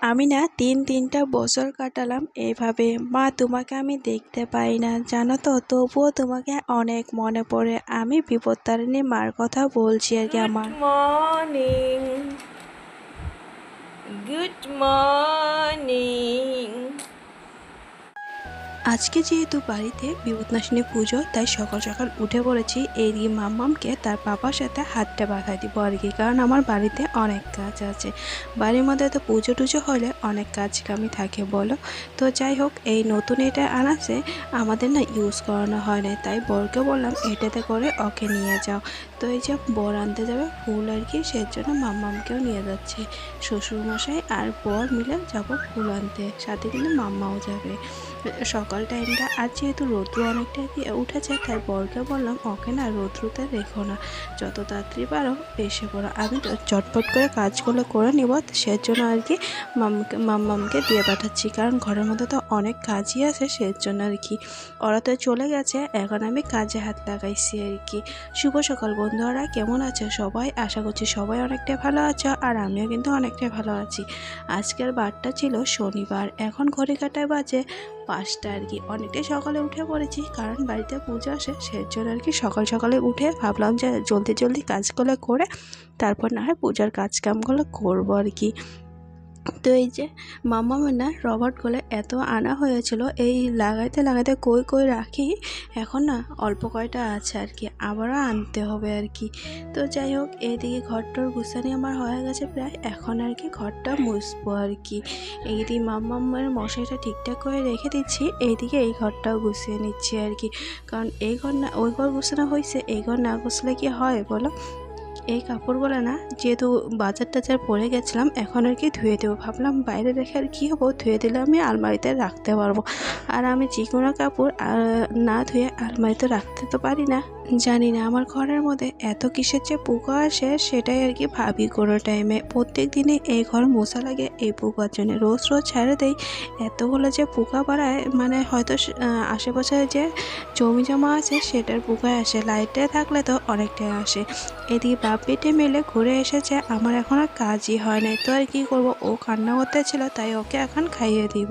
আমি না তিন তিনটা বছর কাটালাম এভাবে। মা তোমাকে আমি দেখতে পাই না জানো তো? তবুও তোমাকে অনেক মনে পড়ে। আমি বিপত্তারিণী মার কথা বলছি আর কি আমার। মর্নিং গুড মর্নিং আজকে যেহেতু বাড়িতে বিপদনাশিনী পুজো, তাই সকাল সকাল উঠে পড়েছি। এদিকে মাম্মামকে তার বাবার সাথে হাতটা বাঁধাই দিব আর কি কারণ আমার বাড়িতে অনেক কাজ আছে। বাড়ির মধ্যে তো পুজো টুজো হলে অনেক কাজ কামি থাকে, বলো? তো যাই হোক, এই নতুন এটা আনাছে, আমাদের না ইউজ করানো হয় না তাই বরকে বললাম এটাতে করে ওকে নিয়ে যাও। তো এই যে বর আনতে যাবে ফুল আর কি সেই জন্য মাম্মামকেও নিয়ে যাচ্ছে। শ্বশুরমশাই আর বর মিলে যাব ফুল আনতে, সাথে কিন্তু মাম্মাও যাবে। সকাল টাইমটা, আর যেহেতু রৌদ্র অনেকটা উঠেছে, তাই বরকে বললাম, ওকে না, রৌদ্রতে রেখো না। যত তাড়াতাড়ি পারো এসে পড়ো আমি চটপট করে কাজগুলো করে নিব, সেজন্য আর কি মামকে দিয়ে পাঠাচ্ছি। কারণ ঘরের মধ্যে তো অনেক কাজই আছে, সেজন্য আর কি। ওরা তো চলে গেছে, এখন আমি কাজে হাত লাগাইছি আর কি। শুভ সকাল বন্ধুরা, কেমন আছে সবাই? আশা করছি সবাই অনেকটাই ভালো আছো, আর আমিও কিন্তু অনেকটাই ভালো আছি। আজকের বারটা ছিল শনিবার। এখন ঘড়ি কাটায় বাজে পাঁচটা আর কি। অনেকটাই সকালে উঠে পড়েছি, কারণ বাড়িতে পুজো আসে, সেই জন্য আর কি সকাল সকালে উঠে ভাবলাম যে জলদি জলদি কাজগুলো করে তারপর না হয় পূজার কাজকামগুলো করব আর কি। তো এই যে মাম্মামের না রবার্টগুলো এত আনা হয়েছিল, এই লাগাইতে লাগাইতে কই কই রাখি? এখন না অল্প কয়টা আছে আর কি, আবারও আনতে হবে আর কি। তো যাই হোক এইদিকে ঘরটার গুছানি আমার হয়ে গেছে প্রায়, এখন আর কি ঘরটা মুছবো আর কি। এইদিকে মাম্মামের মশাইটা ঠিকঠাক করে রেখে দিচ্ছি, এইদিকে এই ঘরটাও গুছিয়ে নিচ্ছি আর কি। কারণ এই ঘর না, ওই ঘর গুছানো হয়েছে এই ঘর না গুছলে কি হয় বলো? এই কাপড়গুলো না, যেহেতু বাজার টাজার পরে গেছিলাম, এখন আর কি ধুয়ে দেবো। ভাবলাম বাইরে রেখে আর কী হব? ধুয়ে দিলে আমি আলমারিতে রাখতে পারব। আর আমি যে কোনো কাপড় না ধুয়ে আলমারিতে রাখতে তো পারি না। জানি না আমার ঘরের মধ্যে এত কিসের যে পোকা আসে সেটাই আর কি ভাবি কোনো টাইমে প্রত্যেক দিনে এই ঘর মশা লাগে, এই পোকার জন্য। রোজ রোজ ছেড়ে দেই। এতগুলো যে পোকা বাড়ায় মানে হয়তো আশেপাশে যে জমি জমা আছে সেটার পোকা আসে। লাইটে থাকলে তো অনেকটাই আসে। এদিকে বাপ বেটে মেলে ঘুরে এসেছে, আমার এখন আর কাজই হয় নাই। তো আর কি করব? ও কান্না করতে ছিল তাই ওকে এখন খাইয়ে দিব।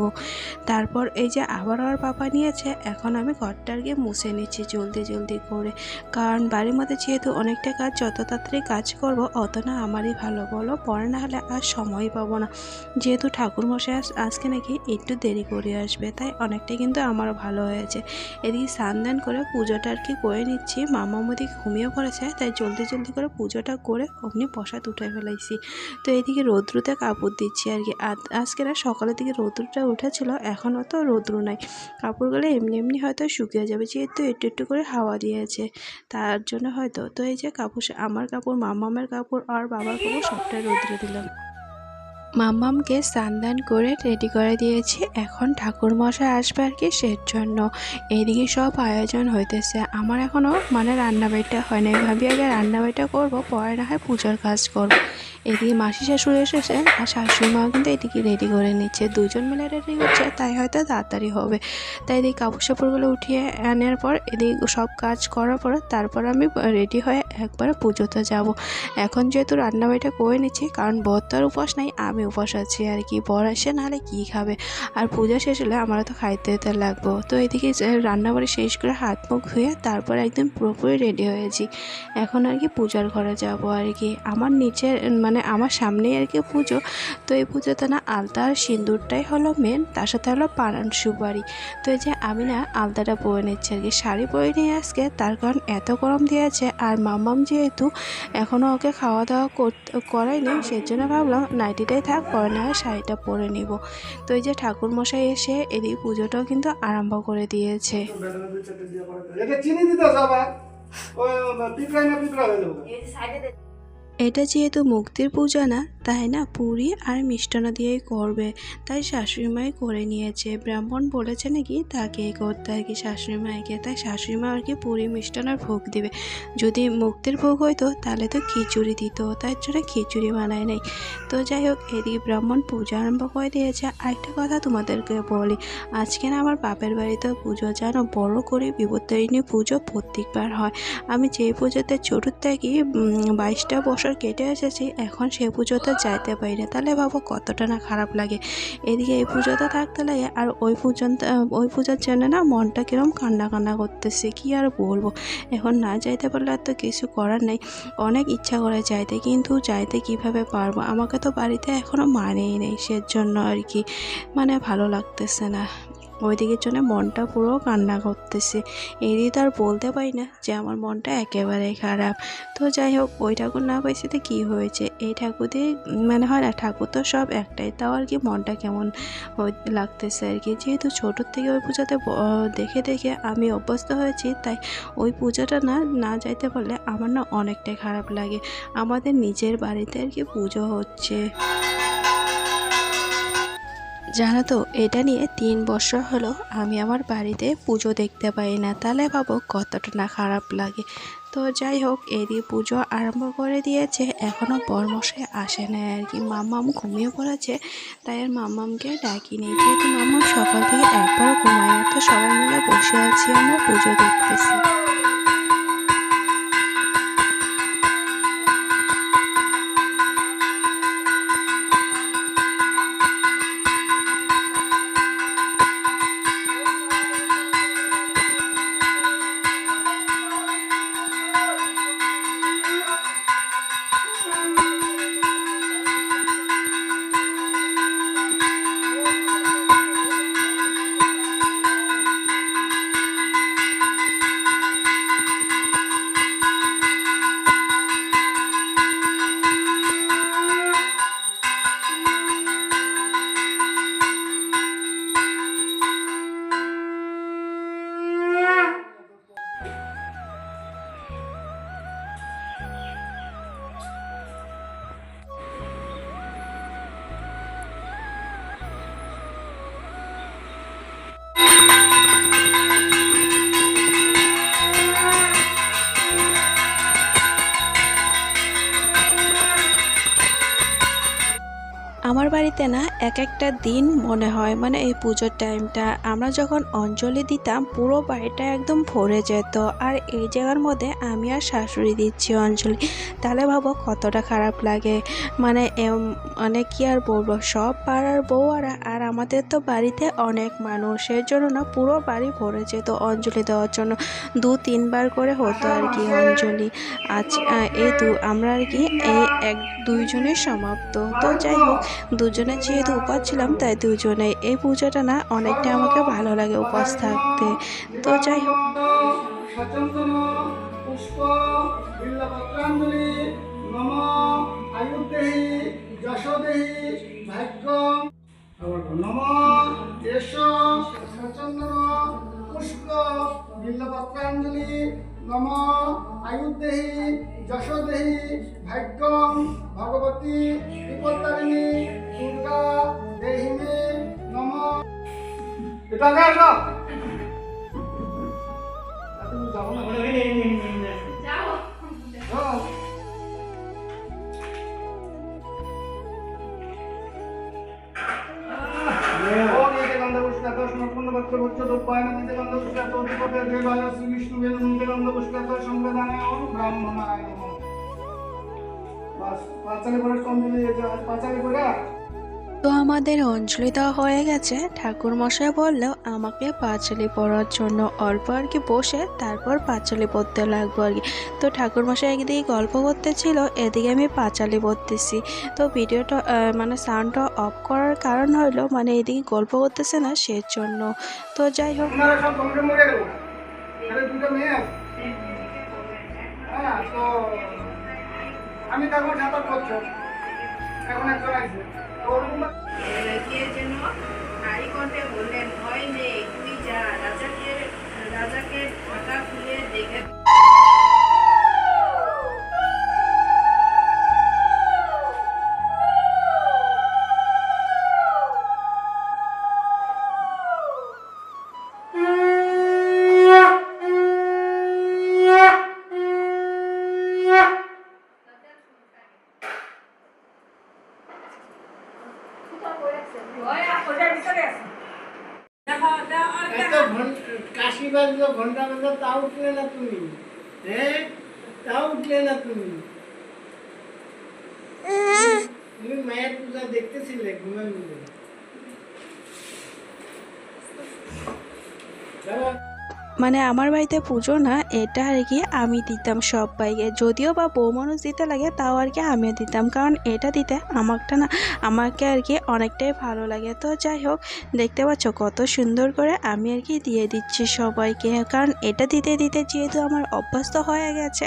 তারপর এই যে আবার আর পাপা নিয়েছে, এখন আমি ঘরটা আর কি মুছে নিচ্ছি জলদি জলদি করে। কারণ বাড়ির মধ্যে যেহেতু অনেকটা কাজ, যত তাড়াতাড়ি কাজ করব, অত না আমারই ভালো, বলো? পরে না হলে আর সময় পাবো না। যেহেতু ঠাকুরমশাই আজ আজকে নাকি একটু দেরি করে আসবে, তাই অনেকটাই কিন্তু আমারও ভালো হয়েছে। এদিকে স্নান করে পুজোটা আর কি করে নিচ্ছি। মামা মোদি ঘুমিয়ে পড়েছে, তাই জলদি জলদি করে পুজোটা করে অমনি প্রসাদ উঠে ফেলাইছি। তো এদিকে রৌদ্রুতে কাপড় দিচ্ছি আর কি। আজ- আজকে না সকালের দিকে রৌদ্রটা উঠেছিল, এখনও তো রৌদ্র নাই। কাপড়গুলো এমনি এমনি হয়তো শুকিয়ে যাবে, যেহেতু একটু একটু করে হাওয়া দিয়েছে। তার জন্য হয়তো। তো এই যে কাপড় আমার কাপড়, মামামের কাপড় আর বাবার কাপড় সবটাই রৌদ্রে দিলাম। মাম্মামকে স্নান করে রেডি করে দিয়েছি। এখন ঠাকুর মশাই আসবে আর কি সের জন্য। এইদিকে সব আয়োজন হইতেছে। আমার এখনও মানে রান্নাবাড়িটা হয় না ভাবি আগে রান্নাবাড়িটা করব, পরে না হয় পুজোর কাজ করব। এদিকে মাসি শাশুড়ি এসেছে আর শাশুড়ি মাও কিন্তু এদিকে রেডি করে নিচ্ছে। দুজন মিলে রেডি করছে তাই হয়তো তাড়াতাড়ি হবে। তাই এদিকে কাপড় সাপড়গুলো উঠিয়ে আনার পর এদিকে সব কাজ করার পর তারপর আমি রেডি হয়ে একবার পুজোতে যাব। এখন যেহেতু রান্নাবাড়িটা করে নিচ্ছি, কারণ বর তো আর উপোস নাই, আমি উপোস আছি, আর কি বর আসে নাহলে কী খাবে? আর পূজা শেষ হলে আমারও তো খাইতে দিতে লাগবো। তো এদিকে রান্নাবাড়ি শেষ করে হাত মুখ ধুয়ে তারপর একদম পুরোপুরি রেডি হয়েছি। এখন আর কি পূজার ঘরে যাব আর কি। আমার নিচে মানে আমার সামনেই আর কি পুজো। তো এই পুজোতে না আলতা আর সিঁদুরটাই হলো মেন তার সাথে হলো পাড়ান সুপারি। তো এই যে আমি না আলতাটা পরে নিচ্ছি আর কি। শাড়ি পরে নিয়ে আজকে, তার কারণ এত গরম দিয়েছে, আর মাম্মাম যেহেতু এখনও ওকে খাওয়া দাওয়া করাইনি সেই জন্য ভাবলাম নাইটিটাই থাক পরে না হয় শাড়িটা পরে নিব। তো এই যে ঠাকুর মশাই এসে এদিকে পুজোটাও কিন্তু আরম্ভ করে দিয়েছে। চিনি দিতে এটা যেহেতু মুক্তির পূজা না, তাই না? পুরি আর মিষ্টান্ন দিয়েই করবে। তাই শাশুড়ি মাই করে নিয়েছে। ব্রাহ্মণ বলেছে নাকি, তাকে করতে আর কি শাশুড়ি মাইকে তাই শাশুড়ি মা আর কি পুরি মিষ্টান্নর ভোগ দিবে। যদি মুক্তির ভোগ হইতো, তাহলে তো খিচুড়ি দিত। তাই জন্য খিচুড়ি বানায় নাই। তো যাই হোক, এদিকে ব্রাহ্মণ পূজা আরম্ভ করে দিয়েছে। আরেকটা কথা তোমাদেরকে বলি। আজকে না আমার বাপের বাড়িতে পুজো, জানো? বড় করে বিপত্তারিণী পুজো প্রত্যেকবার হয়। আমি যেই পুজোতে চতুর্থ থাকি বাইশটা বছর বছর কেটে এসেছি, এখন সে পুজোতে যাইতে পারি না। তাহলে ভাবো কতটা না খারাপ লাগে। এদিকে এই পুজোতে থাকতে লাগে আর ওই পর্যন্ত ওই পূজার জন্য না মনটা কীরকম কান্না কান্না করতেছে, কি আর বলব? এখন না যাইতে পারলে আর তো কিছু করার নেই। অনেক ইচ্ছা করে যাইতে, কিন্তু যাইতে কীভাবে পারব? আমাকে তো বাড়িতে এখনও মানেই নেই, সেজন্য আর কি। মানে ভালো লাগতেছে না। ওইদিকের জন্য মনটা পুরো কান্না করতেছে। এদিকে তো আর বলতে পারি না যে আমার মনটা একেবারেই খারাপ। তো যাই হোক, ওই ঠাকুর না পাইছে তো কী হয়েছে? এই ঠাকুর দিয়ে মানে হয় না, ঠাকুর তো সব একটাই। তাও আর কি মনটা কেমন লাগতেছে আর কি। যেহেতু ছোটোর থেকে ওই পূজাতে দেখে দেখে আমি অভ্যস্ত হয়েছি, তাই ওই পূজাটা না না যাইতে পারলে আমার না অনেকটাই খারাপ লাগে। আমাদের নিজের বাড়িতে আর কি পুজো হচ্ছে। জানো তো, এটা নিয়ে তিন বছর হলো আমি আমার বাড়িতে পুজো দেখতে পাই না। তাহলে ভাবো কতটা না খারাপ লাগে। তো যাই হোক, এদিকে পুজো আরম্ভ করে দিয়েছে এখনও বরমশাই আসে না আর কি। মাম্মাম ঘুমিয়ে পড়েছে, তাই আর মাম্মামকে ডাকিনি যেহেতু মাম্মাম সকাল থেকে একবারও ঘুমায় তো সবাই মিলে বসে আছি আমরা পুজো দেখতেছি। আমার বাড়িতে না এক একটা দিন মনে হয় মানে এই পুজোর টাইমটা আমরা যখন অঞ্জলি দিতাম, পুরো বাড়িটা একদম ভরে যেত। আর এই জায়গার মধ্যে আমি আর শাশুড়ি দিচ্ছি অঞ্জলি। তাহলে ভাবো কতটা খারাপ লাগে। মানে মানে কি আর বলব? সব পাড়ার বউয়ারা আর আমাদের তো বাড়িতে অনেক মানুষ। এর জন্য না পুরো বাড়ি ভরে যেত অঞ্জলি দেওয়ার জন্য। দু, তিনবার করে হতো আর কি অঞ্জলি। আজ এই দু, আমরা আর কি এই এক, দুইজনের সমাপ্ত। তো যাই হোক দুজনে যেহেতু উপাস ছিলাম, তাই দুজনে এই পূজাটা না অনেকটা আমাকে ভালো লাগে উপাস থাকতে। তো যাই হোক। পুষ্প নম আয়ুদেহি যশোদেহি ভাগ্যম ভগবতী বিপত্তারিণী দুর্গা দেহিনী নম। এটা আসো। তুমি যাব না? সমপূর্ণপত্র ভুচ্চ দোপায়ন এতে গন্ধপুষ্পাত অধিপতে দেবায় শ্রী বিষ্ণু বেদনন্দে গন্ধপুষ্পাত সংবেদানায় ব্রাহ্মণায় পাঁচালি কমপ্লিট হয়েছে পাঁচালি পরে তো আমাদের অঞ্জলি দেওয়া হয়ে গেছে। ঠাকুর মশাই বললেও আমাকে পাঁচালি পড়ার জন্য অল্প আর কি বসে, তারপর পাঁচালি পড়তে লাগবো আর কি। তো ঠাকুর মশাই একদিকে গল্প করতেছিল, এদিকে আমি পাঁচালি পড়তেছি। তো ভিডিওটা মানে সাউন্ডটা অফ করার কারণ হলো মানে এদিকে গল্প করতেছে না সে জন্য তো যাই হোক। হ্যাঁ আমি তখন সাঁতার করছ এখন ওরকম কে যেন আই কণ্ঠে বললেন ভয় নেই তুই যা কাশি বাজলো ঘণ্টা বাজলো তাও উঠলে না তুমি। হ্যাঁ তাও উঠলে না তুমি। তুমি মায়ের পূজা দেখতেছিলে ঘুমের ঘুমে দাঁড়া মানে আমার বাড়িতে পুজো না, এটা আর কি আমি দিতাম সবাইকে। যদিও বা বউ মানুষ দিতে লাগে, তাও আর কি আমিও দিতাম। কারণ এটা দিতে আমারটা না, আমাকে আর কি অনেকটাই ভালো লাগে। তো যাই হোক, দেখতে পাচ্ছ কত সুন্দর করে আমি আর কি দিয়ে দিচ্ছি সবাইকে। কারণ এটা দিতে দিতে যেহেতু আমার অভ্যস্ত হয়ে গেছে,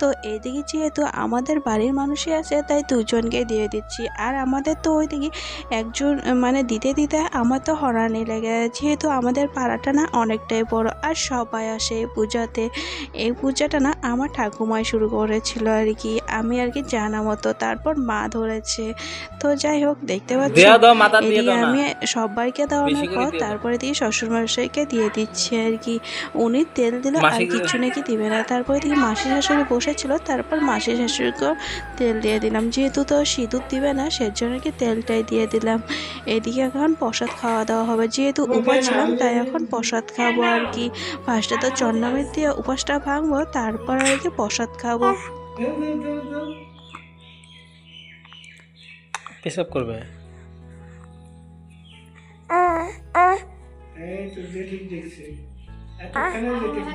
তো এদিকে যেহেতু আমাদের বাড়ির মানুষই আছে, তাই দুজনকে দিয়ে দিচ্ছি। আর আমাদের তো ওইদিকে একজন মানে দিতে দিতে আমার তো হরানি লেগে, যেহেতু আমাদের পাড়াটা না অনেকটাই বড়। আর সবাই আসে এই পূজাতে। এই পূজাটা না আমার ঠাকুমাই শুরু করেছিল আর কি। আমি আর কি জানা মতো তারপর মা ধরেছে। তো যাই হোক দেখতে পাচ্ছি? আমি সবাইকে দেওয়ানোর পর। তারপরে দিয়ে শ্বশুরমশাইকে দিয়ে দিচ্ছি আর কি। উনি তেল দিল আর কিছু নাকি দিবে না। তারপরে দিয়ে মাসি শাশুড়ি বসেছিল তারপর মাসি শাশুড়িকেও তেল দিয়ে দিলাম। যেহেতু তো সিঁদুর দিবে না সেজন্য কি তেলটাই দিয়ে দিলাম। এদিকে এখন প্রসাদ খাওয়া দাওয়া হবে। যেহেতু উপাস ছিলাম তাই এখন প্রসাদ খাব আর কি। ফার্স্টে তো চন্নামের দিয়ে উপাসটা ভাঙবো তারপর আর কি প্রসাদ খাব। পেশাব করবে? এই তো জেঠি দেখছে এতক্ষণে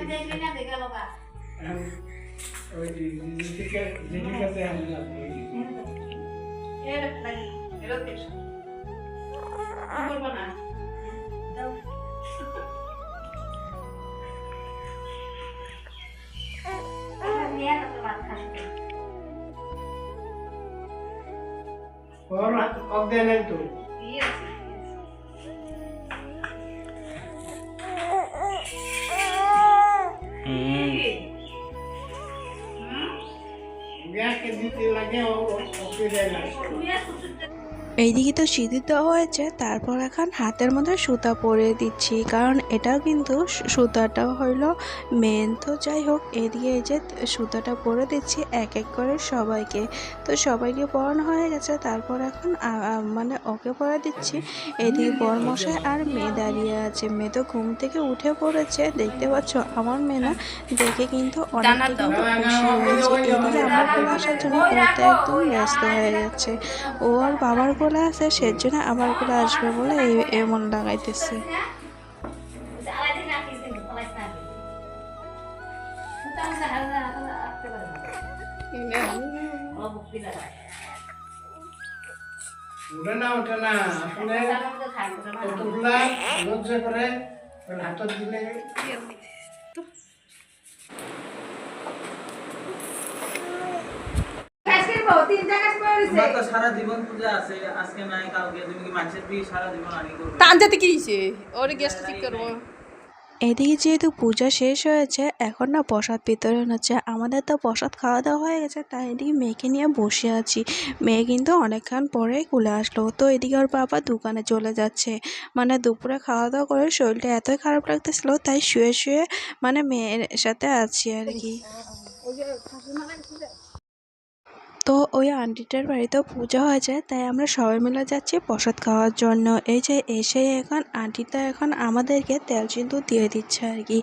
ওর হাত অজ্ঞান নাই তো এইদিকে তো সিঁদুর দেওয়া হয়েছে তারপর এখন হাতের মধ্যে সুতা পরে দিচ্ছি কারণ এটাও কিন্তু সুতাটাও হইল মেন তো যাই হোক এদিকে এই যে সুতাটা পরে দিচ্ছি এক এক করে সবাইকে। তো সবাইকে পরানো হয়ে গেছে তারপর এখন মানে ওকে পরে দিচ্ছি। এদিকে বরমশাই আর মেয়ে দাঁড়িয়ে আছে। মেয়ে তো ঘুম থেকে উঠে পড়েছে দেখতে পাচ্ছ আমার মেয়ে না দেখে কিন্তু অনেকটা কিন্তু খুশি হয়েছে এদিকে আমার কোলে আসার জন্য ও তো একদম ব্যস্ত হয়ে গেছে। ও আর বাবার কোলে আছে সেজন্য আমার কোলে আসবে বলে এই- এমন লাগাইতেছে না না। আসলে কতগুলা লজ্জা করে হাতত দিলে। তিন জায়গা পড়েছে তোমার তো সারা জীবন পূজা আছে আজকে নাই কালকে তুমি কি মানুষের বিয়ে সারা জীবন আগে করবে? টানতে কি ওর গ্যাসটা ঠিক করব এদিকে যেহেতু পূজা শেষ হয়েছে এখন না প্রসাদ বিতরণ হচ্ছে। আমাদের তো প্রসাদ খাওয়া দাওয়া হয়ে গেছে তাই এদিকে মেয়েকে নিয়ে বসে আছি। মেয়ে কিন্তু অনেকক্ষণ পরেই কুলে আসলো। তো এদিকে ওর বাবা দোকানে চলে যাচ্ছে। মানে দুপুরে খাওয়া দাওয়া করে শরীরটা এতই খারাপ লাগতেছিল তাই শুয়ে শুয়ে মানে মেয়ের সাথে আছি আর কি। তো ওই আন্টিটার বাড়িতেও পুজো হয়েছে তাই আমরা সবাই মিলে যাচ্ছি প্রসাদ খাওয়ার জন্য। এই যে এসে এখন আন্টিটা এখন আমাদেরকে তেল সিঁদুর দিয়ে দিচ্ছে আর কি।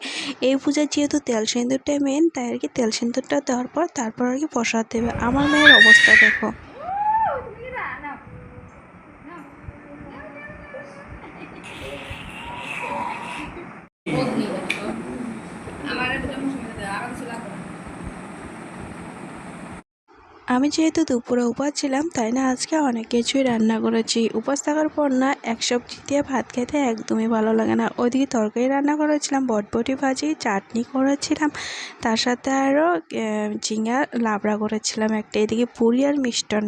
এই পূজার যেহেতু তেল সিঁদুরটাই মেন তাই আর কি তেল সিঁদুরটা দেওয়ার পর তারপর আর কি প্রসাদ দেবে। আমার মেয়ের অবস্থা দেখো। আমি যেহেতু দুপুরে উপাস ছিলাম, তাই না আজকে অনেক কিছুই রান্না করেছি। উপাস থাকার পর না, এক সবজি দিয়ে ভাত খেতে একদমই ভালো লাগে না। ওইদিকে তরকারি রান্না করেছিলাম, বটবটি ভাজি, চাটনি করেছিলাম। তার সাথে আরও ঝিঙা, লাবড়া করেছিলাম একটা। এদিকে পুরি আর মিষ্টান্ন।